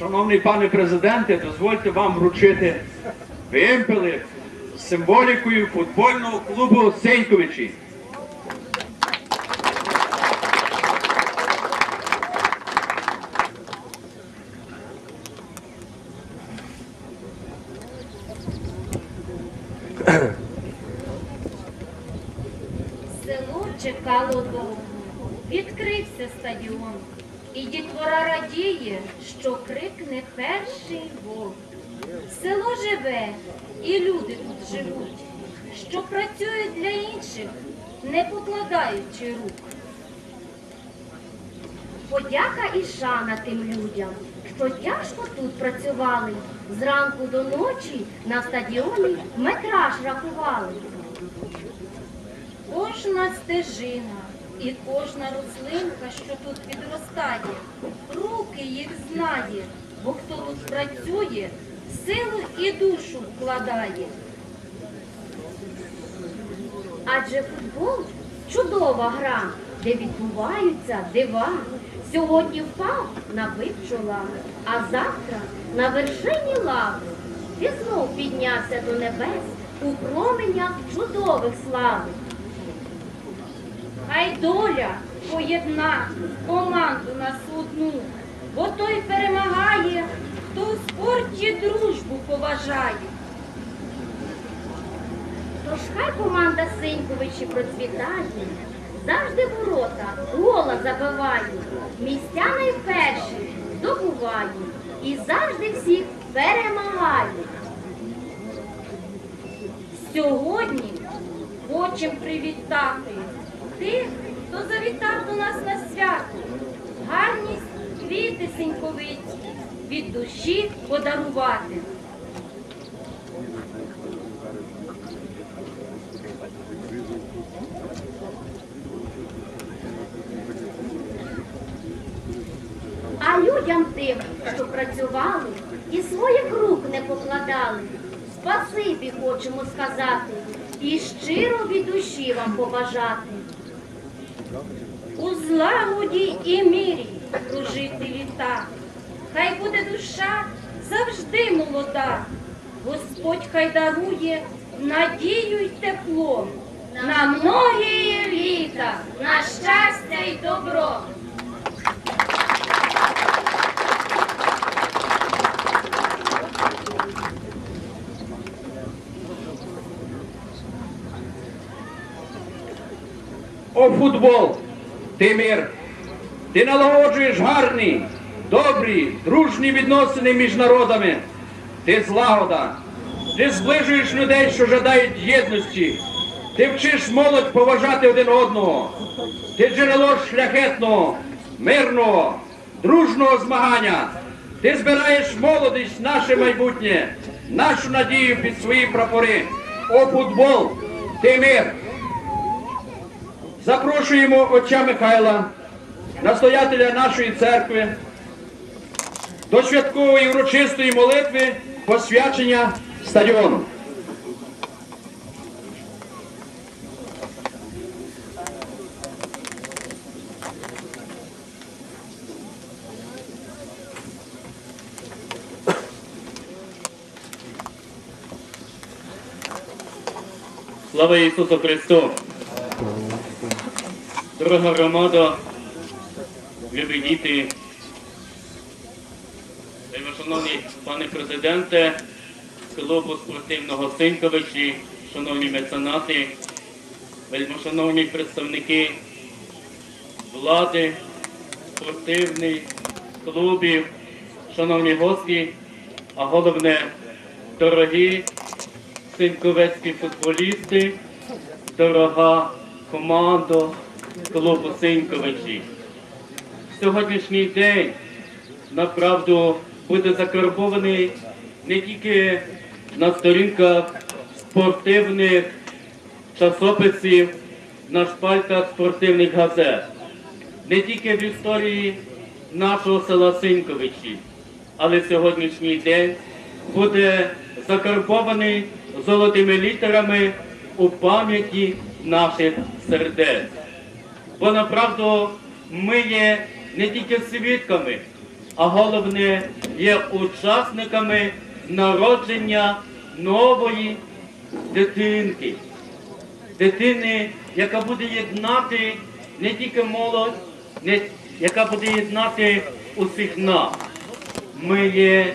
Шановний пане президенте, дозвольте вам вручити вимпели з символікою футбольного клубу Сеньковичі. Село чекало довго. Відкрився стадіон. І дітвора радіє, що крикне перший гол. Село живе, і люди тут живуть, що працюють для інших, не покладаючи рук. Подяка і шана тим людям, що тяжко тут працювали. Зранку до ночі на стадіоні метраж рахували. Кожна стежина і кожна рослинка, що тут підростає, руки їх знає, бо хто тут працює, силу і душу вкладає. Адже футбол чудова гра, де відбуваються дива. Сьогодні впав набив чола, а завтра на вершині лави ти знов піднявся до небес у променях чудових слави. Хай доля поєдна команду нас одну, бо той перемагає, хто у спорті дружбу поважає. Тож хай команда Синьковичі процвітає, завжди ворота гола забиває, місця найперші здобуває і завжди всіх перемагає. Сьогодні хочемо привітати тих, хто завітав до нас на свято. Гарність квіти синьковиці від душі подарувати. А людям тим, що працювали і своїх рук не покладали, спасибі хочемо сказати і щиро від душі вам побажати. Злагоді і мірі прожити літа, хай буде душа завжди молода, Господь хай дарує надію й тепло на многії літа, на щастя й добро. О футбол! Ти мир! Ти налагоджуєш гарні, добрі, дружні відносини між народами. Ти злагода. Ти зближуєш людей, що жадають єдності. Ти вчиш молодь поважати один одного. Ти джерело шляхетного, мирного, дружного змагання. Ти збираєш молодість, наше майбутнє, нашу надію під свої прапори. О футбол! Ти мир! Запрошуємо отця Михайла, настоятеля нашої церкви, до святкової урочистої молитви посвячення стадіону. Слава Ісусу Христу! Дорога громада, любі діти, шановні пане президенте, клубу спортивного Синьковичі, шановні меценати, вельмишановні представники влади, спортивних клубів, шановні гості, а головне, дорогі синьковецькі футболісти, дорога команда клубу Синьковичі. Сьогоднішній день направду буде закарбований не тільки на сторінках спортивних часописів, на шпальках спортивних газет, не тільки в історії нашого села Синьковичі, але сьогоднішній день буде закарбований золотими літерами у пам'яті наших сердець. Бо направду ми є не тільки свідками, а головне є учасниками народження нової дитинки. Дитини, яка буде єднати не тільки молодь, не, яка буде єднати усіх нас. Ми є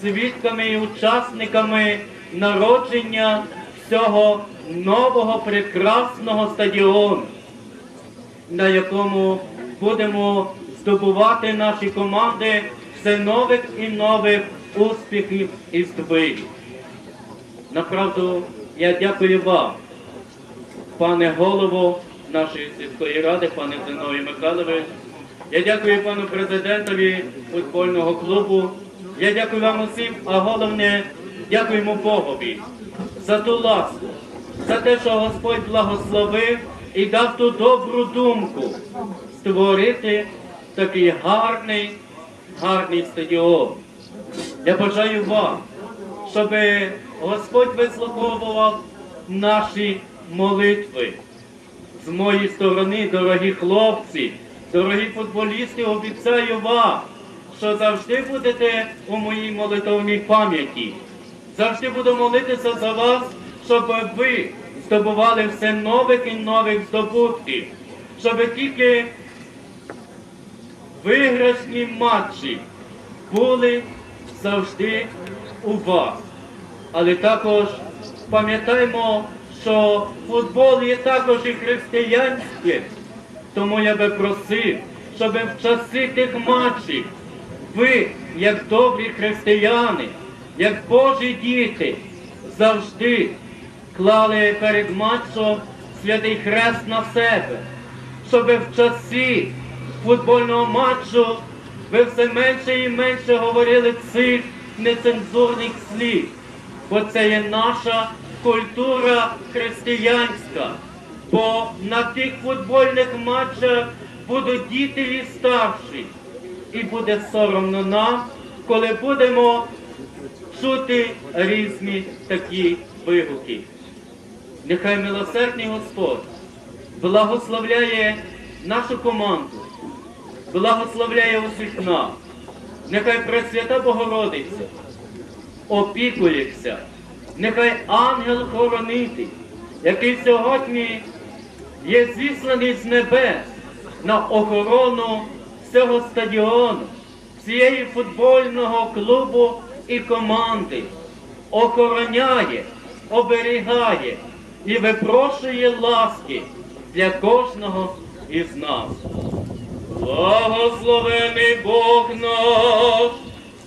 свідками і учасниками народження всього нового прекрасного стадіону, на якому будемо здобувати наші команди все нових і нових успіхів і здобитків. Направду, я дякую вам, пане голово нашої сільської ради, пане Зиновій Михайлович. Я дякую пану президентові футбольного клубу. Я дякую вам усім, а головне, дякуємо Богові за ту ласку, за те, що Господь благословив і дав ту добру думку створити такий гарний, гарний стадіон. Я бажаю вам, щоб Господь вислуховував наші молитви. З моєї сторони, дорогі хлопці, дорогі футболісти, обіцяю вам, що завжди будете у моїй молитовній пам'яті. Завжди буду молитися за вас, щоб ви здобували все нових і нових здобутків, щоб тільки виграшні матчі були завжди у вас. Але також пам'ятаємо, що футбол є також і християнським. Тому я би просив, щоб в часи тих матчів ви, як добрі християни, як Божі діти, завжди клали перед матчем святий хрест на себе, щоб в часі футбольного матчу ви все менше і менше говорили цих нецензурних слів, бо це є наша культура християнська. Бо на тих футбольних матчах будуть діти і старші. І буде соромно нам, коли будемо чути різні такі вигуки. Нехай милосердний Господь благословляє нашу команду, благословляє усіх нас. Нехай Пресвята Богородиця опікується, нехай ангел-хоронитель, який сьогодні є зісланий з небес на охорону всього стадіону, всієї футбольного клубу і команди, охороняє, оберігає і випрошує ласки для кожного із нас. Благословений Бог наш,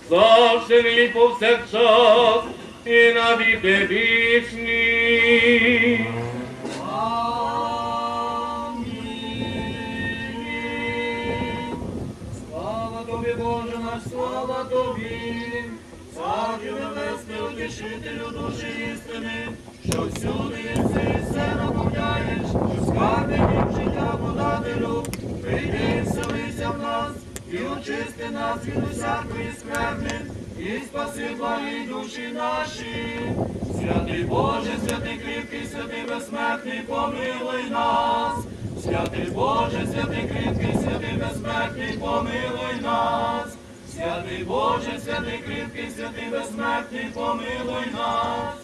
завжди повсякчас і на віки вічні. Слава тобі, Боже наш, слава тобі, Царю небесний, утішителю душі істини, що всюди єси все наповняєш, скарби їм життя подателю, прийди, вселися в нас, і очисти нас від усякої скверни, і спаси благі душі наші. Святий Боже, святий кріпкий, святий безсмертний, помилуй нас. Святий Боже, святий кріпкий, святий безсмертний, помилуй нас. Святий Боже, святий кріпкий, святий безсмертний, помилуй нас.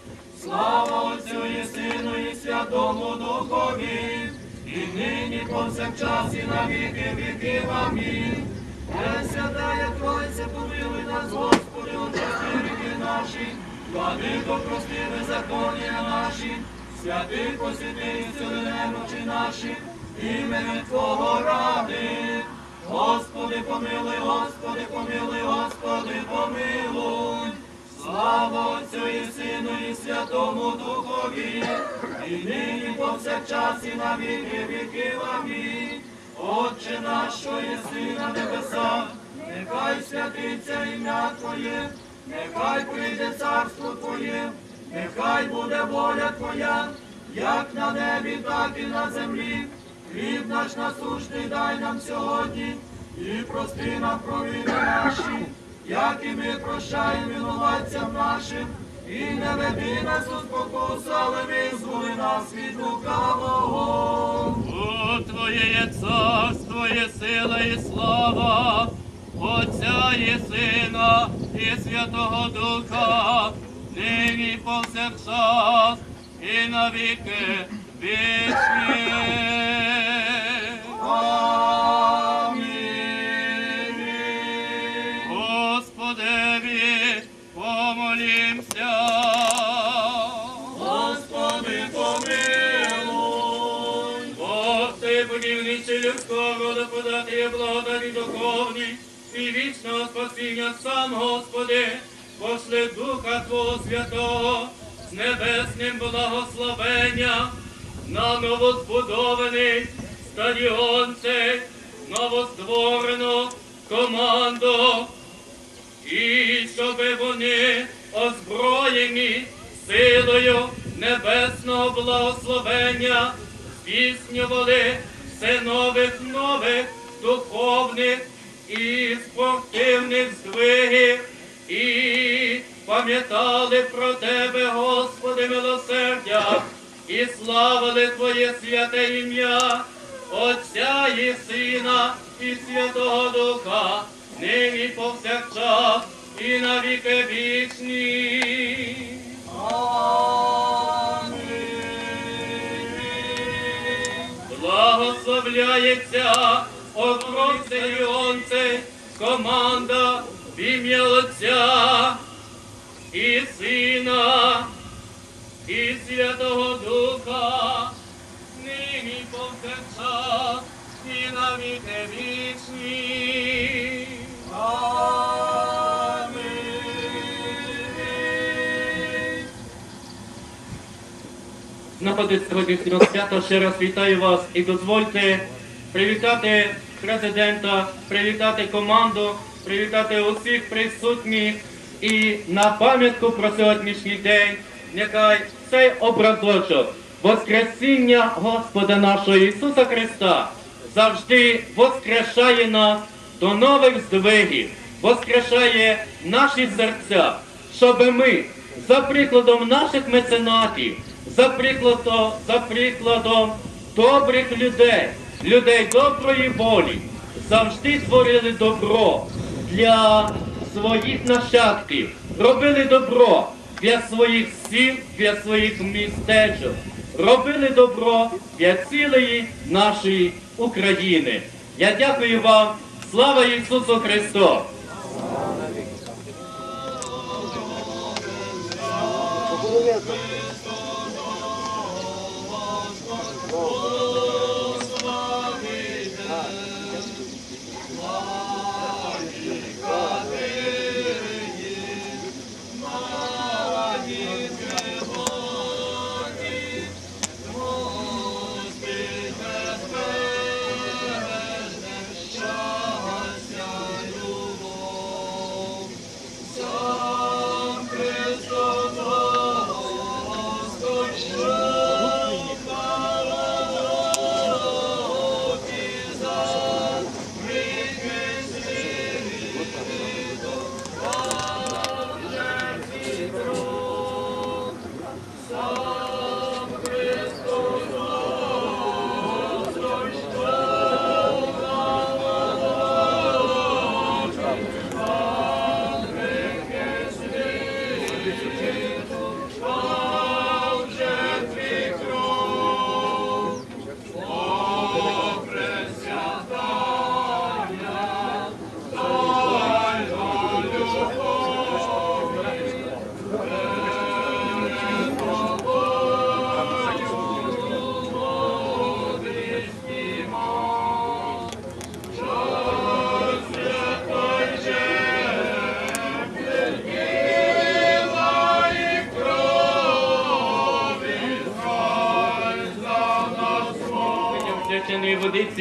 Слава Отцю і Сину, і Святому Духові, і нині повсякчас, і на віки віків. Амінь. Пресвятая Тройця, помилуй нас, Господи, очисти гріхи наші, владико, прости беззаконня наші, святий посвяти цілі немочі наші, імені Твого ради. Господи, помилуй, Господи, помилуй, Господи, помилуй. Слава Отцю і Сину, і Святому Духові, і нині повсякчас, і на віки віків. Амінь. Отче наш, що єси на небесах, нехай святиться ім'я Твоє, нехай прийде царство Твоє, нехай буде воля Твоя, як на небі, так і на землі. Хліб наш насущний дай нам сьогодні, і прости нам провини наші, як і ми прощаємо винуватцям нашим, і не веди нас у спокусу, але визволи нас від лукавого. О, Твоє є царство, є сила і слава, Отця і Сина і Святого Духа, нині повсякчас і навіки вічні. Ти будівничий людського роду подати благодаті духовні і вічного спасіння сам, Господи, пошли Духа Твого Святого з небесним благословенням на новозбудований стадіон цей, новостворену команду. І щоби вони озброєні силою небесного благословення здійснювали все нових нових духовних і спортивних здвигів і пам'ятали про Тебе, Господи, милосердя, і славили Твоє святе ім'я, Отця і Сина і Святого Духа, нині повсякчас і на віки вічні. Благословляється оборонця Іонце, команда в ім'я Отця і Сина і Святого Духа, нині повсякчас і на віки вічні. Знаходиться сьогоднішнього свята, ще раз вітаю вас. І дозвольте привітати президента, привітати команду, привітати усіх присутніх. І на пам'ятку про сьогоднішній день, нехай цей образочок Воскресіння Господа нашого Ісуса Христа завжди воскрешає нас до нових здвигів, воскрешає наші серця, щоб ми за прикладом наших меценатів, за прикладом, за прикладом добрих людей, людей доброї волі, завжди творили добро для своїх нащадків, робили добро для своїх сіл, для своїх містечок, робили добро для цілої нашої України. Я дякую вам. Слава Ісусу Христу!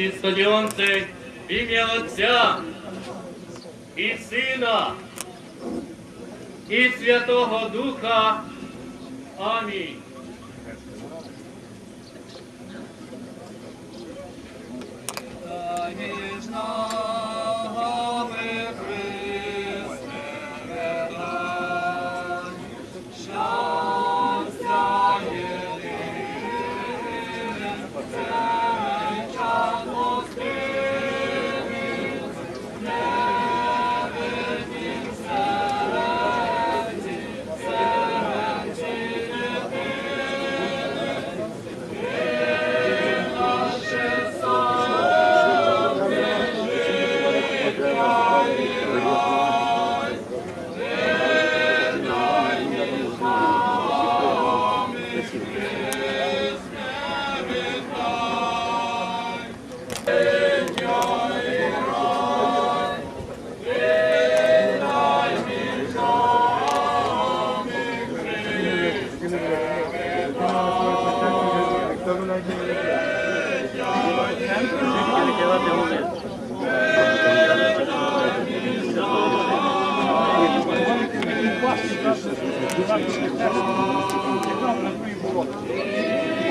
Водиці стадіон цей в ім'я Отця і Сина і Святого Духа. Амінь.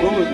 Коли